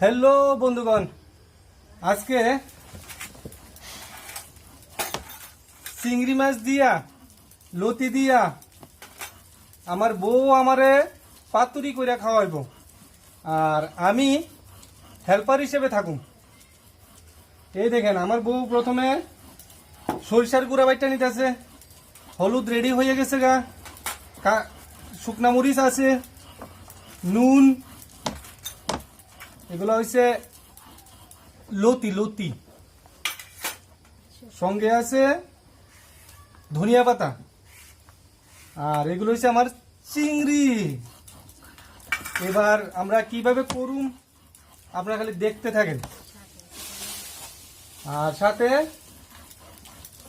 Hello বন্ধুগণ, আজকে চিংড়ি মাছ দিয়া, লতি দিয়া আমার বউ আমারে পাতুরি কইরা খাওয়াইব। আর আমি হেল্পার হিসেবে থাকুম। এই দেখেন, আমার বউ প্রথমে সরিষার গুঁড়া বাইটটা নিতেছে। হলুদ রেডি হয়ে গেছে গা। শুকনা মরিচ আছে, নুন এগুলো হচ্ছে লতি লতি। সঙ্গে আছে ধনিয়া পাতা। আর এগুলো হচ্ছে আমার চিংড়ি। এবার আমরা কীভাবে করুম, আপনারা খালি দেখতে থাকেন। আর সাথে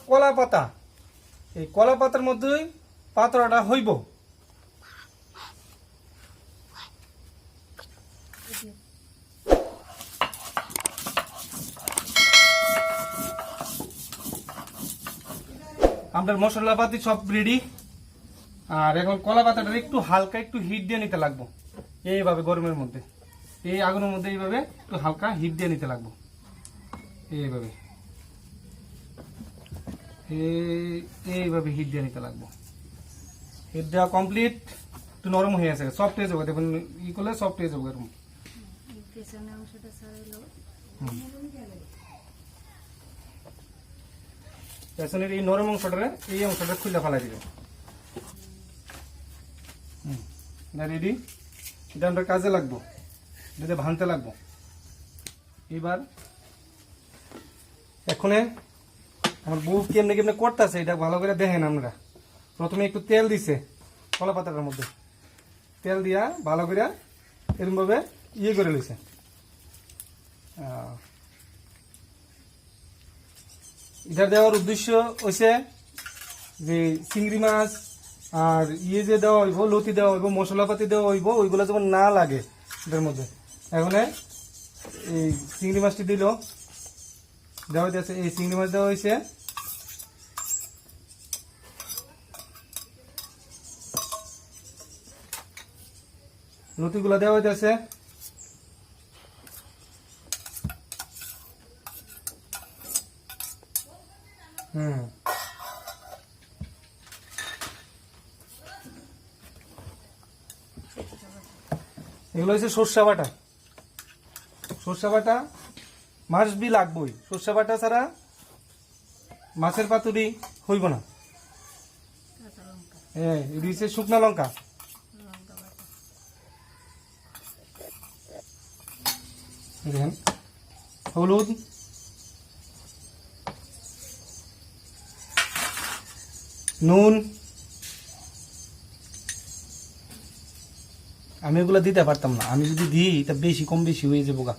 কলা পাতা। এই কলা পাতার মধ্যেই পাতড়াটা হইব। আপনার মশলাপাতি সব রেডি আর এখন কলা পাতাটা একটু হালকা একটু হিট দিয়ে নিতে লাগবো। এইভাবে গরমের মধ্যে। এই আগুনের মধ্যে এইভাবে একটু হালকা হিট দিয়ে নিতে লাগবো। এইভাবে। এই- এইভাবে হিট দিয়ে নিতে লাগবো। হিট দেওয়া কমপ্লিট একটু নরম হয়ে আছে। সফট হয়ে যাবে। দেখুন ই করলে সফট হয়ে যাবে এরকম পেছনের এই নরম অংশটা এই অংশটা খুলে ফেলা দিবে। রেডি এটা আমরা কাজে লাগবো। এটাতে ভাঙতে লাগবো। এবার এখনে আমার বউ কেমনে কেমনে করতেছে, এটা ভালো করে দেখেন আমরা প্রথমে একটু তেল দিছে কলা পাতাটার মধ্যে। তেল দিয়া ভালো করে এরকম ভাবে ইয়ে করে লইছে আহ এটা দেওয়ার উদ্দেশ্য হচ্ছে যে চিংড়ি মাছ আর ইয়ে যে দেওয়া হইব, লতি দেওয়া হইব, মশলাপাতি দেওয়া হইব, ওইগুলো যেমন না লাগে এটার মধ্যে। এখন এই চিংড়ি মাছটি দিল। দেওয়া হইতেছে, এই চিংড়ি মাছ দেওয়া হয়েছে লতিগুলো দেওয়া হইতেছে হুম এগুলো হচ্ছে সর্ষা বাটা। সর্ষা বাটা মাছ বি লাগবই। সর্ষা বাটা ছাড়া মাছের পাতুরি হইব না। হ্যাঁ শুকনা লঙ্কা। হলুদ। নুন। আমি ওগুলো দিতে পারতাম না। আমি যদি দিই তা বেশি, কম বেশি হয়ে যাব গা।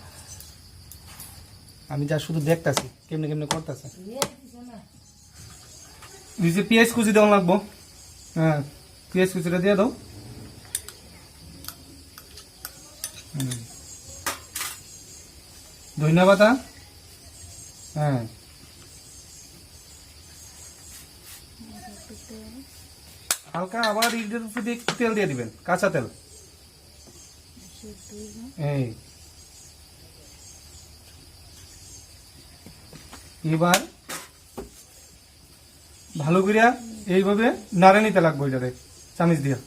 আমি যা শুধু দেখতাছি, কেমনে কেমনে করতেছে। নিচে পেঁয়াজ কুচি দেওয়া লাগবো। হ্যাঁ পেঁয়াজ কুচিটা দিয়ে দাও। হুম। ধনিয়া পাতা হ্যাঁ। হালকা আবার ইটের উপরে দিয়ে তেল দিয়ে দিবেন, কাঁচা তেল। এই। এবার ভালো করিয়া এইভাবে নাড়ে নিতে লাগবো এটাতে, চামিচ দিয়া।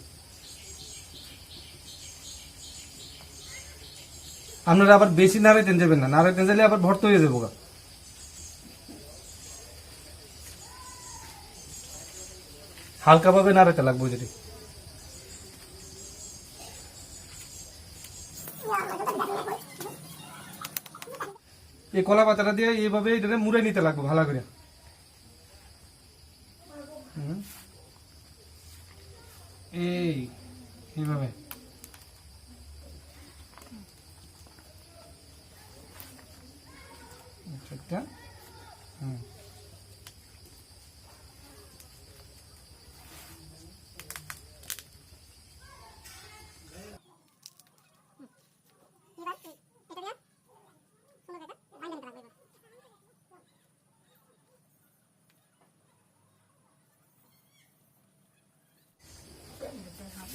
আপনারা আবার বেশি নাড়াইতেন যাবেন না নাড়াইতেন যাইলে আবার ভর্ত হয়ে যাব গা। হালকাভাবে নাড়াইতে লাগবো যেটি এই কলা পাতাটা দিয়ে এইভাবে এটা মুড়ে নিতে লাগবে, ভালো করে। হুম। এই, এইভাবে। হুম।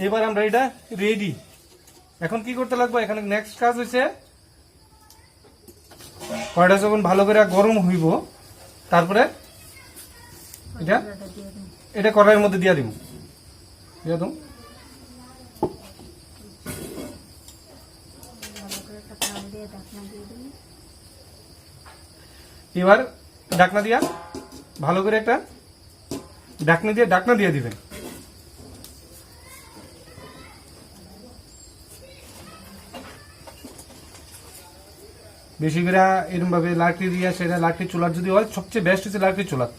এবার আমরা এটা রেডি এখন কি করতে লাগবো? এখানে নেক্সট কাজ হচ্ছে কড়াইটা যখন ভালো করে গরম হইব, তারপরে এটা এটা কড়াইয়ের মধ্যে দিয়া দিব। দিয়া দিন এবার ঢাকনা দিয়া, ভালো করে একটা ঢাকনা দিয়ে, ডাকনা দিয়ে দিবেন। বেশি করে এরকম ভাবে লাকড়ি দিয়ে সেটা লাকড়ি চুলার যদি হয়, সবচেয়ে বেস্ট হচ্ছে লাকড়ি চুলার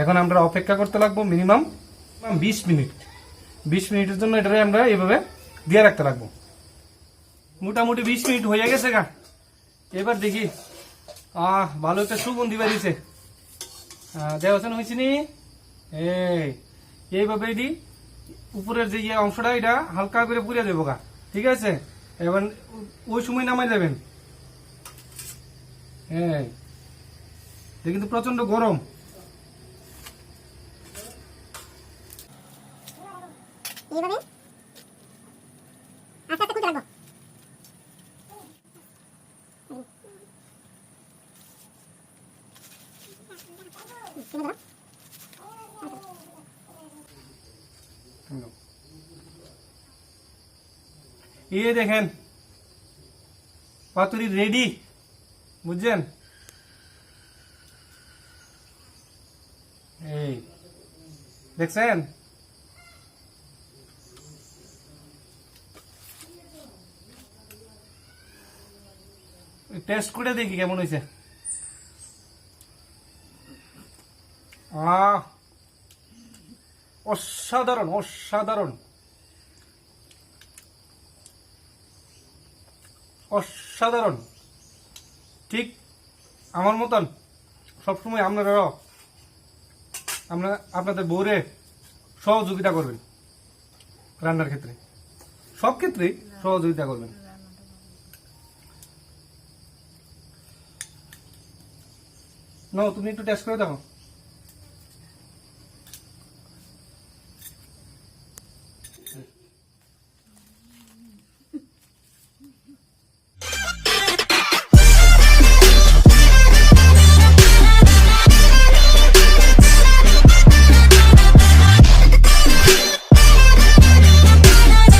এখন আমরা অপেক্ষা করতে লাগবো মিনিমাম বিশ মিনিট। বিশ মিনিটের জন্য এটাকে আমরা এভাবে দিয়ে রাখতে লাগবো। মোটামুটি বিশ মিনিট হয়ে গেছে গা। এবার দেখি, আহ, ভালো একটা সুগন্ধি বেরিয়েছে। দেওয়াছেন হয়েছে নি? এই এইভাবে দি। উপরের যে ইয়ে অংশটা, এটা হালকা করে পুড়ে দেবো গা। ঠিক আছে? এবার ওই সময় নামাই দেবেন। হ্যাঁ কিন্তু প্রচণ্ড গরম। এইভাবে আস্তে আস্তে খুলতে লাগবো হুম, হুম, এই দেখেন পাতুরি রেডি বুঝছেন? এই দেখছেন? টেস্ট করে দেখি কেমন হয়েছে। অসাধারণ অসাধারণ। অসাধারণ। ঠিক আমার মতন সবসময় আপনারাও আপনার আপনাদের বউরে সহযোগিতা করবেন রান্নার ক্ষেত্রে। সব ক্ষেত্রেই সহযোগিতা করবেন। নাও, তুমি একটু টেস্ট করে দেখো।